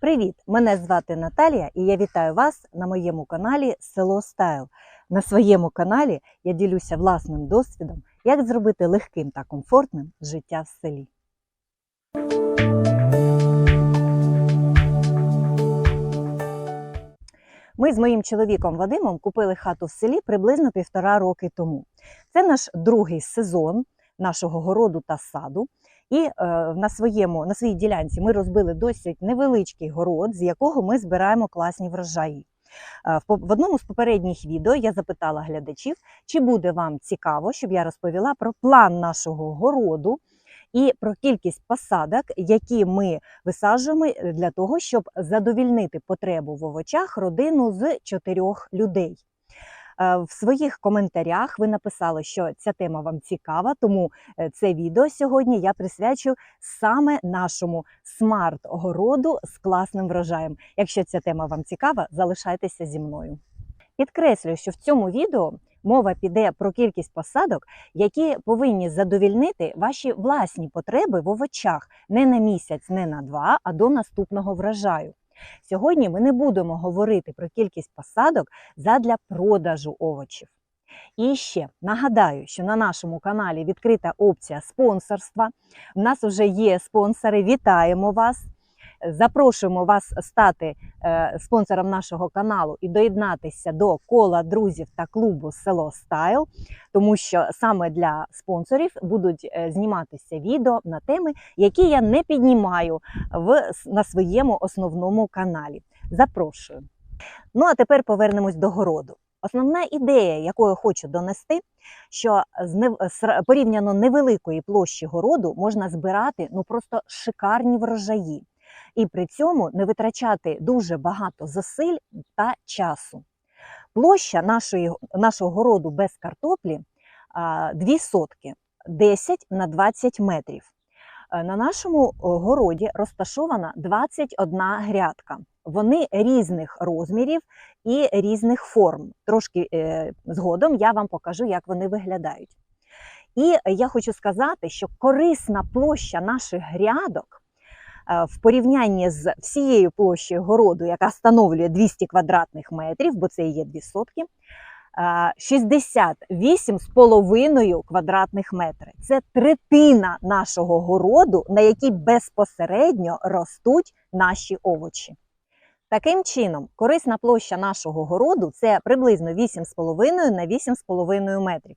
Привіт! Мене звати Наталія і я вітаю вас на моєму каналі Село Стайл. На своєму каналі я ділюся власним досвідом, як зробити легким та комфортним життя в селі. Ми з моїм чоловіком Вадимом купили хату в селі приблизно півтора роки тому. Це наш другий сезон нашого городу та саду. І е, на, своєму, на своїй ділянці ми розбили досить невеличкий город, з якого ми збираємо класні врожаї. Е, в, одному з попередніх відео я запитала глядачів, чи буде вам цікаво, щоб я розповіла про план нашого городу і про кількість посадок, які ми висаджуємо для того, щоб задовільнити потребу в овочах родину з чотирьох людей. Е, В своїх коментарях ви написали, що ця тема вам цікава, тому е, це відео сьогодні я присвячу саме нашому смарт-городу з класним врожаєм. Якщо ця тема вам цікава, залишайтеся зі мною. Підкреслюю, що в цьому відео мова піде про кількість посадок, які повинні задовільнити ваші власні потреби в овочах не на місяць, не на два, а до наступного врожаю. Сьогодні ми не будемо говорити про кількість посадок задля продажу овочів. І ще нагадаю, що на нашому каналі відкрита опція спонсорства. У нас вже є спонсори. Вітаємо вас! Запрошуємо вас стати е, спонсором нашого каналу і доєднатися до кола друзів та клубу Село Стайл, тому що саме для спонсорів будуть е, зніматися відео на теми, які я не піднімаю в, на своєму основному каналі. Запрошую. Ну а тепер повернемось до городу. Основна ідея, яку я хочу донести, що з порівняно невеликої площі городу можна збирати ну просто шикарні врожаї, і при цьому не витрачати дуже багато зусиль та часу. Площа нашої, нашого городу без картоплі а, 2 сотки 10 на 20 метрів. Е, На нашому городі розташована 21 грядка. Вони різних розмірів і різних форм. Трошки е, згодом я вам покажу, як вони виглядають. І я хочу сказати, що корисна площа наших грядок в порівнянні з всією площею городу, яка становлює 200 квадратних метрів, бо це є 2 сотки, е, 68,5 квадратних метрів. Це третина нашого городу, на якій безпосередньо ростуть наші овочі. Таким чином, корисна площа нашого городу це приблизно 8,5 на 8,5 метрів.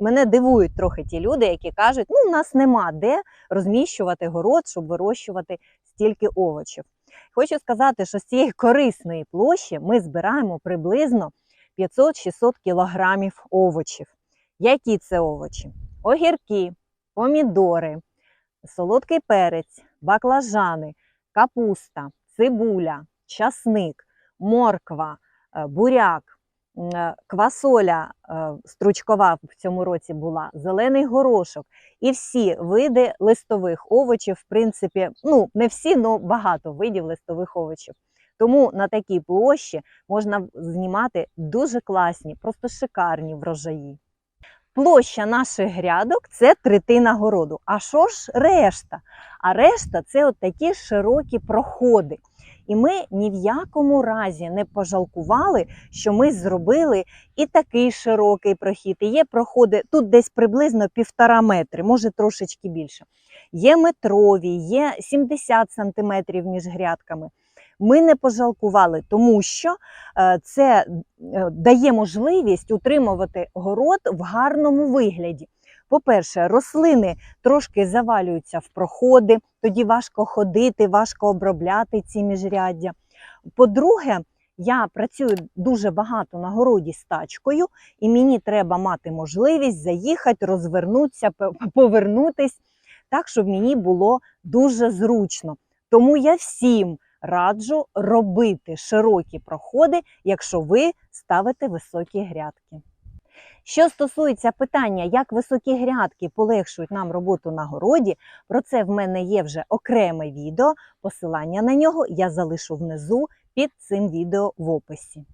Мене дивують трохи ті люди, які кажуть, ну, у нас нема де розміщувати город, щоб вирощувати стільки овочів. Хочу сказати, що з цієї корисної площі ми збираємо приблизно 500-600 кілограмів овочів. Які це овочі? Огірки, помідори, солодкий перець, баклажани, капуста, цибуля, часник, морква, е, буряк, квасоля е, стручкова в цьому році була, зелений горошок і всі види листових овочів, в принципі, ну не всі, але багато видів листових овочів. Тому на такій площі можна знімати дуже класні, просто шикарні врожаї. Площа наших грядок це третина городу. А що ж решта? А решта це от такі широкі проходи. І ми ні в якому разі не пожалкували, що ми зробили і такий широкий прохід. І є проходи тут десь приблизно півтора метри, може трошечки більше. Є метрові, є 70 сантиметрів між грядками. Ми не пожалкували, тому що е, це е, дає можливість утримувати город в гарному вигляді. По-перше, рослини трошки завалюються в проходи, тоді важко ходити, важко обробляти ці міжряддя. По-друге, я працюю дуже багато на городі з тачкою, і мені треба мати можливість заїхати, розвернутися, п- повернутись так, щоб мені було дуже зручно. Тому я всім раджу робити широкі проходи, якщо ви ставите високі грядки. Що стосується питання, як високі грядки полегшують нам роботу на городі, про це в мене є вже окреме відео. Посилання на нього я залишу внизу під цим відео в описі.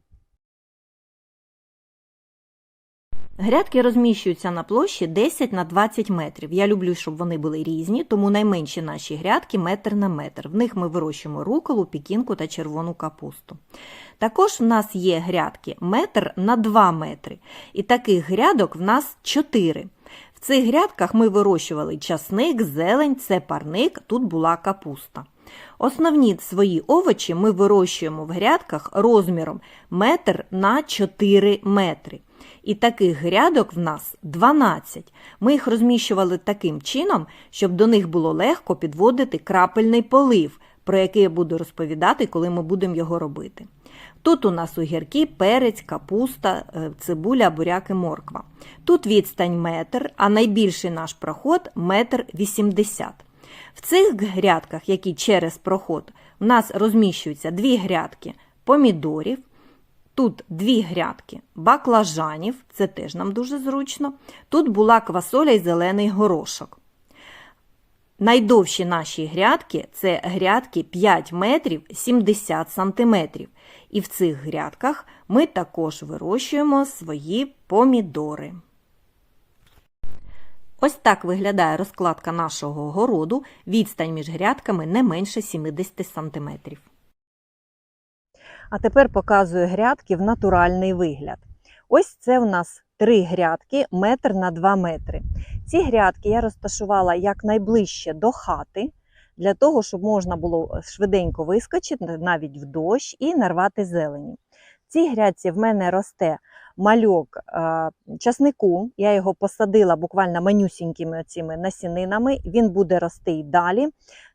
Грядки розміщуються на площі 10 на 20 метрів. Я люблю, щоб вони були різні, тому найменші наші грядки метр на метр. В них ми вирощуємо руколу, пікінку та червону капусту. Також в нас є грядки метр на 2 метри. І таких грядок в нас 4. В цих грядках ми вирощували часник, зелень, це парник, тут була капуста. Основні свої овочі ми вирощуємо в грядках розміром метр на 4 метри. І таких грядок в нас 12. Ми їх розміщували таким чином, щоб до них було легко підводити крапельний полив, про який я буду розповідати, коли ми будемо його робити. Тут у нас огірки, перець, капуста, е, цибуля, буряк і морква. Тут відстань метр, а найбільший наш проход метр вісімдесят. В цих грядках, які через проход, у нас розміщуються дві грядки помідорів, тут дві грядки баклажанів, це теж нам дуже зручно. Тут була квасоля і зелений горошок. Найдовші наші грядки це грядки 5 метрів 70 сантиметрів. І в цих грядках ми також вирощуємо свої помідори. Ось так виглядає розкладка нашого городу. Відстань між грядками не менше 70 сантиметрів. А тепер показую грядки в натуральний вигляд. Ось це в нас три грядки, метр на 2 метри. Ці грядки я розташувала якнайближче до хати, для того, щоб можна було швиденько вискочити навіть в дощ і нарвати зелені. Цій грядці в мене росте мальок е, часнику. Я його посадила буквально манюсінькими цими насінинами. Він буде рости і далі.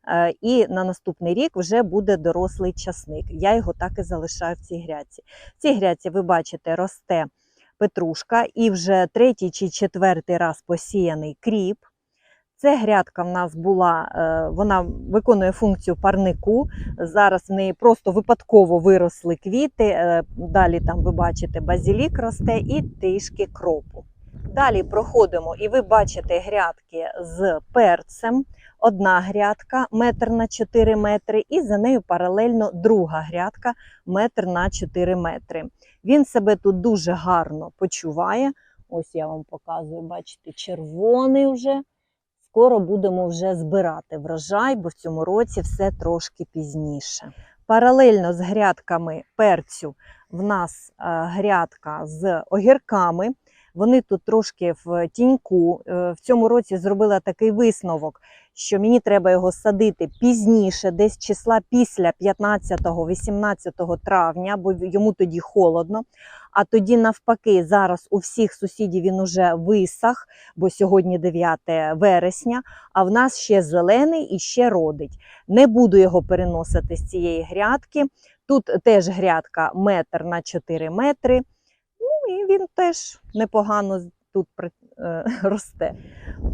Е, і на наступний рік вже буде дорослий часник. Я його так і залишаю в цій грядці. В цій грядці, ви бачите, росте петрушка і вже третій чи четвертий раз посіяний кріп. Це грядка в нас була, е, вона виконує функцію парнику. Зараз в неї просто випадково виросли квіти. е, Далі там ви бачите базілік росте і трішки кропу. Далі проходимо, і ви бачите грядки з перцем. Одна грядка метр на 4 метри, і за нею паралельно друга грядка метр на 4 метри. Він себе тут дуже гарно почуває. Ось я вам показую, бачите, червоний вже. Скоро будемо вже збирати врожай, бо в цьому році все трошки пізніше. Паралельно з грядками перцю в нас е, грядка з огірками. Вони тут трошки в тіньку. Е, В цьому році зробила такий висновок, що мені треба його садити пізніше, десь числа після 15-18 травня, бо йому тоді холодно. А тоді, навпаки, зараз у всіх сусідів він уже висах, бо сьогодні 9 вересня, а в нас ще зелений і ще родить. Не буду його переносити з цієї грядки. Тут теж грядка метр на 4 метри. Ну і він теж непогано тут росте.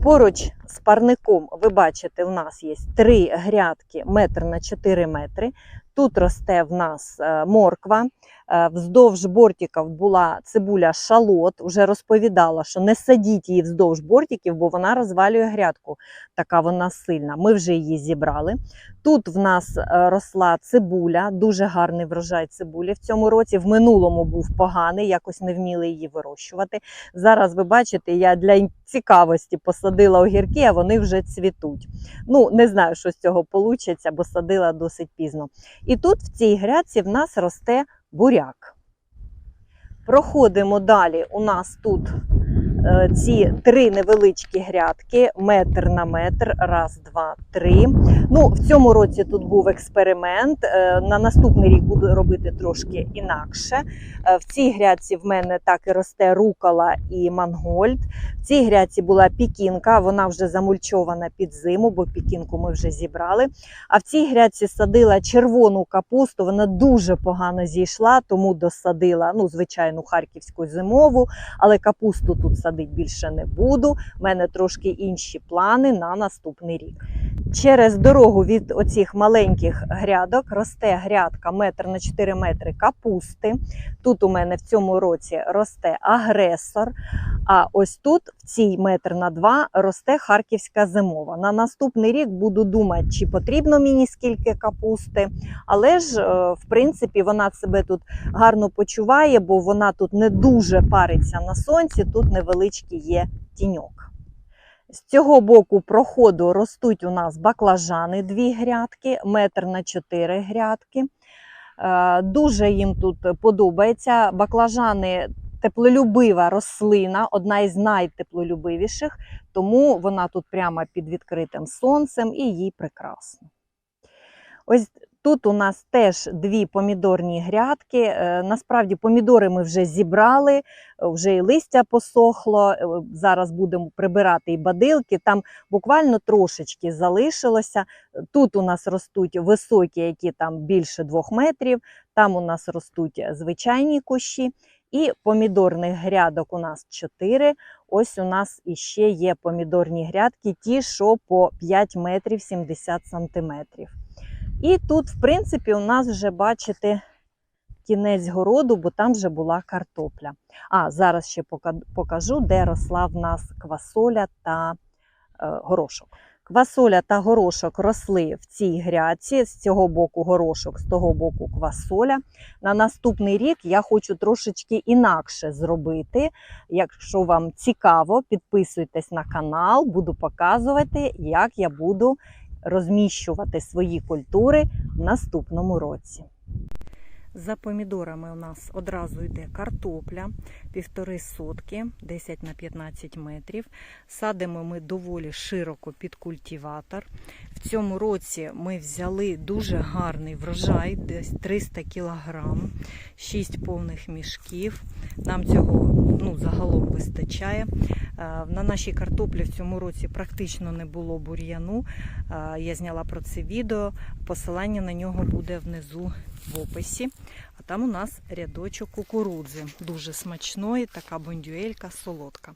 Поруч з парником, ви бачите, у нас є три грядки метр на 4 метри. Тут росте в нас е, морква. Е, Вздовж бортиків була цибуля шалот. Вже розповідала, що не садіть її вздовж бортиків, бо вона розвалює грядку. Така вона сильна. Ми вже її зібрали. Тут в нас е, росла цибуля, дуже гарний врожай цибулі в цьому році. В минулому був поганий, якось не вміли її вирощувати. Зараз ви бачите, я для цікавості посадила огірки, а вони вже цвітуть. Ну, не знаю, що з цього вийде, бо садила досить пізно. І тут в цій грядці в нас росте буряк. Проходимо далі. У нас тут ці три невеличкі грядки, метр на метр, раз, два, три. Ну, в цьому році тут був експеримент. е, На наступний рік буду робити трошки інакше. Е, В цій грядці в мене так і росте рукола і мангольд. В цій грядці була пікінка, вона вже замульчована під зиму, бо пікінку ми вже зібрали. А в цій грядці садила червону капусту. Вона дуже погано зійшла, тому досадила ну, звичайну харківську зимову, але капусту тут садила. Садити більше не буду. У мене трошки інші плани на наступний рік. Через дорогу від оцих маленьких грядок росте грядка метр на 4 метри капусти. Тут у мене в цьому році росте агресор. А ось тут, в цій метр на два, росте харківська зимова. На наступний рік буду думати, чи потрібно мені скільки капусти. Але ж, е, в принципі, вона себе тут гарно почуває, бо вона тут не дуже париться на сонці, тут невеличкий є тіньок. З цього боку проходу ростуть у нас баклажани, дві грядки, метр на чотири грядки. Е, Дуже їм тут подобається. Баклажани теплолюбива рослина, одна із найтеплолюбивіших, тому вона тут прямо під відкритим сонцем і їй прекрасно. Ось тут у нас теж дві помідорні грядки. Е, Насправді помідори ми вже зібрали, е, вже і листя посохло. е, Зараз будемо прибирати і бадилки. Там буквально трошечки залишилося. Тут у нас ростуть високі, які там більше двох метрів. Там у нас ростуть звичайні кущі. І помідорних грядок у нас 4. Ось у нас іще є помідорні грядки, ті, що по 5 метрів 70 сантиметрів. І тут, в принципі, у нас вже бачите кінець городу, бо там вже була картопля. А зараз ще покажу, де росла в нас квасоля та е, горошок. Квасоля та горошок росли в цій грядці, з цього боку горошок, з того боку квасоля. На наступний рік я хочу трошечки інакше зробити. Якщо вам цікаво, підписуйтесь на канал, буду показувати, як я буду розміщувати свої культури в наступному році. За помідорами у нас одразу йде картопля, півтори сотки, 10 на 15 метрів. Садимо ми доволі широко під культиватор. В цьому році ми взяли дуже гарний врожай, десь 300 кілограм, 6 повних мішків. Нам цього ну, загалом вистачає. Е, На нашій картоплі в цьому році практично не було бур'яну. Е, Я зняла про це відео. Посилання на нього буде внизу в описі. А там у нас рядочок кукурудзи. Дуже смачної, така бондюелька солодка.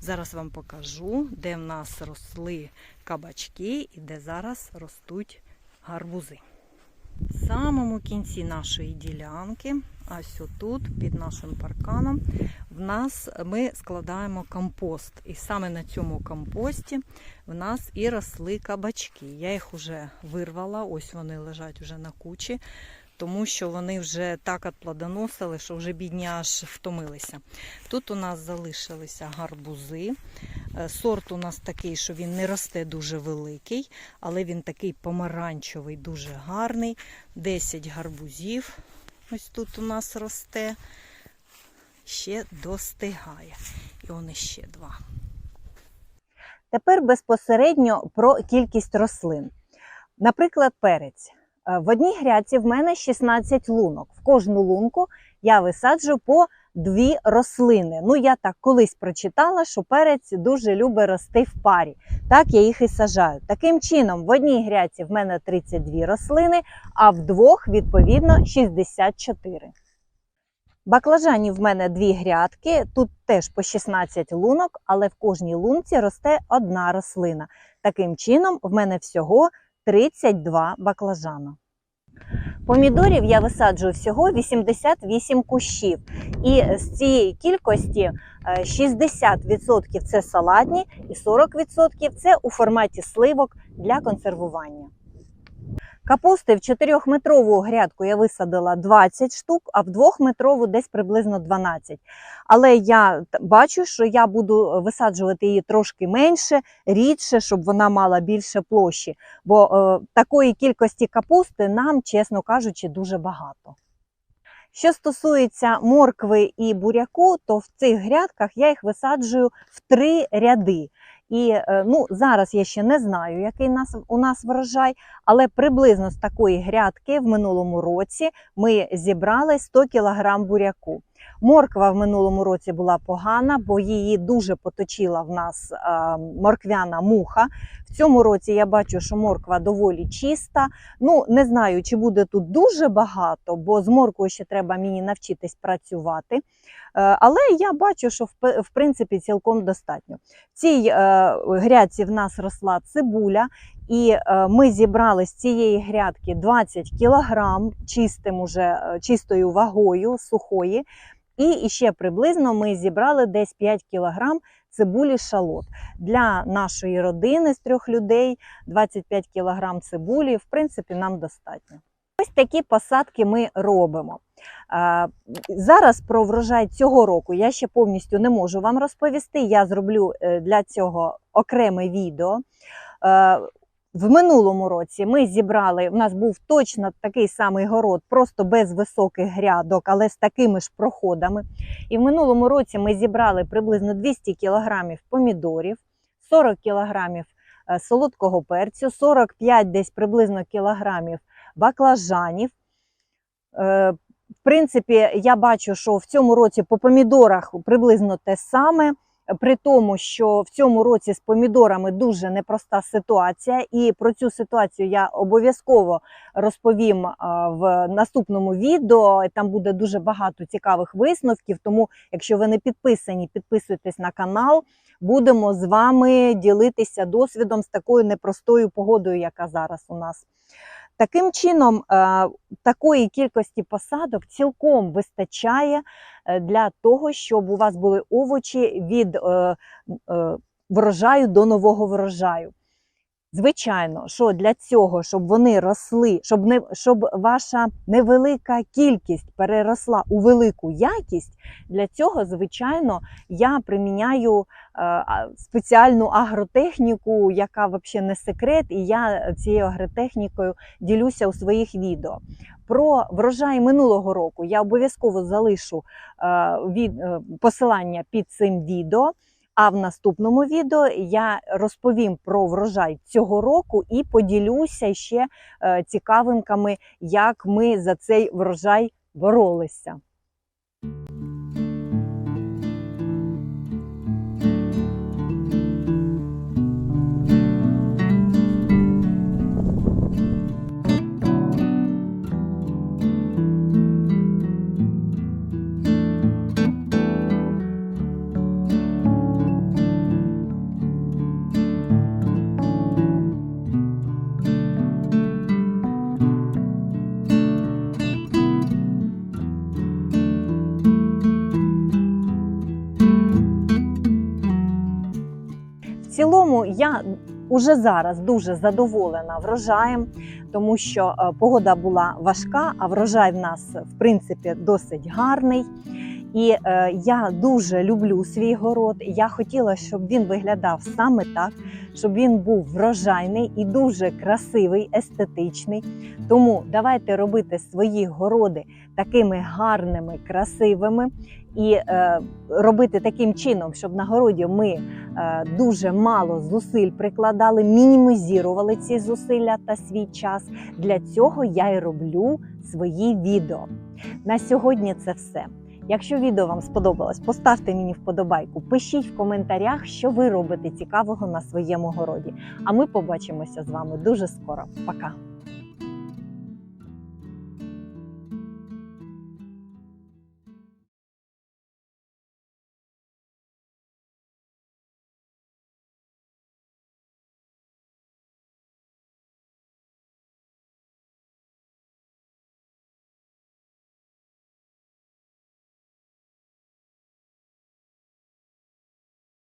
Зараз вам покажу, де в нас росли кабачки і де зараз ростуть гарбузи. В самому кінці нашої ділянки, ось отут, під нашим парканом, в нас ми складаємо компост. І саме на цьому компості в нас і росли кабачки. Я їх вже вирвала, ось вони лежать вже на кучі, тому що вони вже так отплодоносили, що вже бідні аж втомилися. Тут у нас залишилися гарбузи. Е, Сорт у нас такий, що він не росте дуже великий, але він такий помаранчевий, дуже гарний. 10 гарбузів. Ось тут у нас росте. Ще достигає. І он іще два. Тепер безпосередньо про кількість рослин. Наприклад, перець. Е, В одній грядці в мене 16 лунок. В кожну лунку я висаджу по дві рослини. Ну, я так колись прочитала, що перець дуже любить рости в парі. Так я їх і сажаю. Таким чином, в одній грядці в мене 32 рослини, а в двох, відповідно, 64. Баклажанів в мене дві грядки, тут теж по 16 лунок, але в кожній лунці росте одна рослина. Таким чином, в мене всього 32 баклажана. Помідорів я висаджую всього 88 кущів. І з цієї кількості е, 60% це салатні і 40% це у форматі сливок для консервування. Капусти в 4-метрову грядку я висадила 20 штук, а в 2-метрову десь приблизно 12. Але я бачу, що я буду висаджувати її трошки менше, рідше, щоб вона мала більше площі. Бо е, такої кількості капусти нам, чесно кажучи, дуже багато. Що стосується моркви і буряку, то в цих грядках я їх висаджую в три ряди. І е, ну, зараз я ще не знаю, який нас, у нас врожай, але приблизно з такої грядки в минулому році ми зібрали 100 кг буряку. Морква в минулому році була погана, бо її дуже поточила в нас е, морквяна муха. В цьому році я бачу, що морква доволі чиста. Ну, не знаю, чи буде тут дуже багато, бо з морквою ще треба мені навчитись працювати. але я бачу, що в, принципі цілком достатньо. В цій е, грядці в нас росла цибуля, і е, ми зібрали з цієї грядки 20 кілограм чистим уже, е, чистою вагою сухої. І ще приблизно ми зібрали десь 5 кілограм цибулі шалот. Для нашої родини з трьох людей 25 кілограм цибулі, в принципі, нам достатньо. Ось такі посадки ми робимо. Е, Зараз про врожай цього року я ще повністю не можу вам розповісти. Я зроблю для цього окреме відео. В минулому році ми зібрали, у нас був точно такий самий город, просто без високих грядок, але з такими ж проходами. І в минулому році ми зібрали приблизно 200 кілограмів помідорів, 40 кілограмів е, солодкого перцю, 45 десь приблизно кілограмів баклажанів. Е, В принципі, я бачу, що в цьому році по помідорах приблизно те саме. При тому, що в цьому році з помідорами дуже непроста ситуація, і про цю ситуацію я обов'язково розповім в наступному відео. Там буде дуже багато цікавих висновків. Тому, якщо ви не підписані, підписуйтесь на канал. Будемо з вами ділитися досвідом з такою непростою погодою, яка зараз у нас. Таким чином, е, такої кількості посадок цілком вистачає для того, щоб у вас були овочі від е, е, врожаю до нового врожаю. Звичайно, що для цього, щоб вони росли, щоб не щоб ваша невелика кількість переросла у велику якість, для цього, звичайно, я приміняю е, спеціальну агротехніку, яка взагалі не секрет, і я цією агротехнікою ділюся у своїх відео. Про врожай минулого року я обов'язково залишу е, від, е, посилання під цим відео. А в наступному відео я розповім про врожай цього року і поділюся ще е, цікавинками, як ми за цей врожай боролися. Уже зараз дуже задоволена врожаєм, тому що е, погода була важка, а врожай в нас в принципі досить гарний. І е, я дуже люблю свій город. Я хотіла, щоб він виглядав саме так, щоб він був врожайний і дуже красивий, естетичний. Тому давайте робити свої городи такими гарними, красивими і е, робити таким чином, щоб на городі ми е, дуже мало зусиль прикладали, мінімізували ці зусилля та свій час. Для цього я і роблю свої відео. На сьогодні це все. Якщо відео вам сподобалось, поставте мені вподобайку, пишіть в коментарях, що ви робите цікавого на своєму городі. А ми побачимося з вами дуже скоро. Пока!